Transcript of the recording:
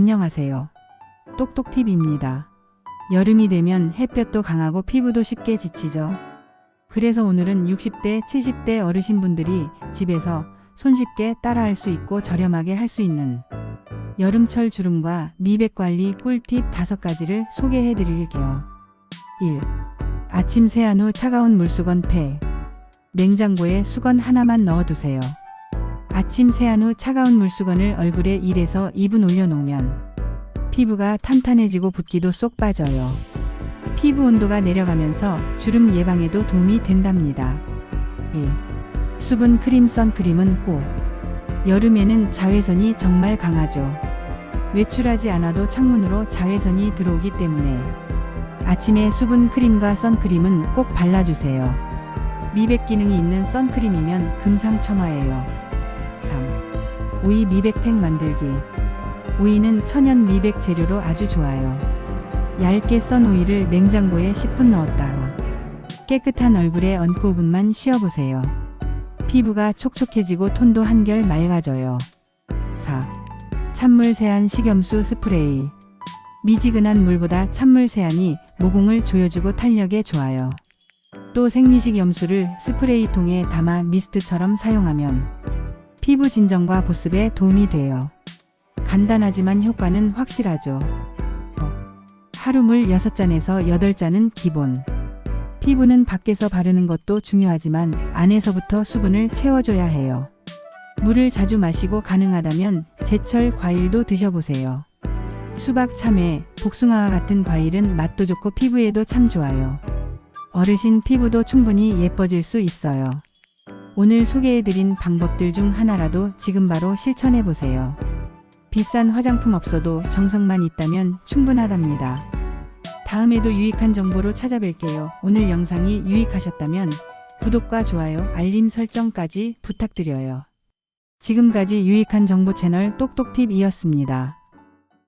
안녕하세요. 똑똑팁입니다. 여름이 되면 햇볕도 강하고 피부도 쉽게 지치죠. 그래서 오늘은 60대, 70대 어르신분들이 집에서 손쉽게 따라할 수 있고 저렴하게 할 수 있는 여름철 주름과 미백 관리 꿀팁 5가지를 소개해 드릴게요. 1. 아침 세안 후 차가운 물수건 팩. 냉장고에 수건 하나만 넣어두세요. 아침 세안 후 차가운 물수건을 얼굴에 1에서 2분 올려놓으면 피부가 탄탄해지고 붓기도 쏙 빠져요. 피부 온도가 내려가면서 주름 예방에도 도움이 된답니다. 2. 수분 크림 선크림은 꼭. 여름에는 자외선이 정말 강하죠. 외출하지 않아도 창문으로 자외선이 들어오기 때문에 아침에 수분 크림과 선크림은 꼭 발라주세요. 미백 기능이 있는 선크림이면 금상첨화예요. 3. 오이 미백팩 만들기. 오이는 천연 미백 재료로 아주 좋아요. 얇게 썬 오이를 냉장고에 10분 넣었다가 깨끗한 얼굴에 얹고 5분만 쉬어보세요. 피부가 촉촉해지고 톤도 한결 맑아져요. 4. 찬물 세안 식염수 스프레이. 미지근한 물보다 찬물 세안이 모공을 조여주고 탄력에 좋아요. 또 생리식 염수를 스프레이통에 담아 미스트처럼 사용하면 피부 진정과 보습에 도움이 돼요. 간단하지만 효과는 확실하죠. 어, 하루 물 6잔에서 8잔은 기본. 피부는 밖에서 바르는 것도 중요하지만 안에서부터 수분을 채워줘야 해요. 물을 자주 마시고 가능하다면 제철 과일도 드셔보세요. 수박, 참외, 복숭아와 같은 과일은 맛도 좋고 피부에도 참 좋아요. 어르신 피부도 충분히 예뻐질 수 있어요. 오늘 소개해드린 방법들 중 하나라도 지금 바로 실천해보세요. 비싼 화장품 없어도 정성만 있다면 충분하답니다. 다음에도 유익한 정보로 찾아뵐게요. 오늘 영상이 유익하셨다면 구독과 좋아요, 알림 설정까지 부탁드려요. 지금까지 유익한 정보 채널 똑똑팁이었습니다.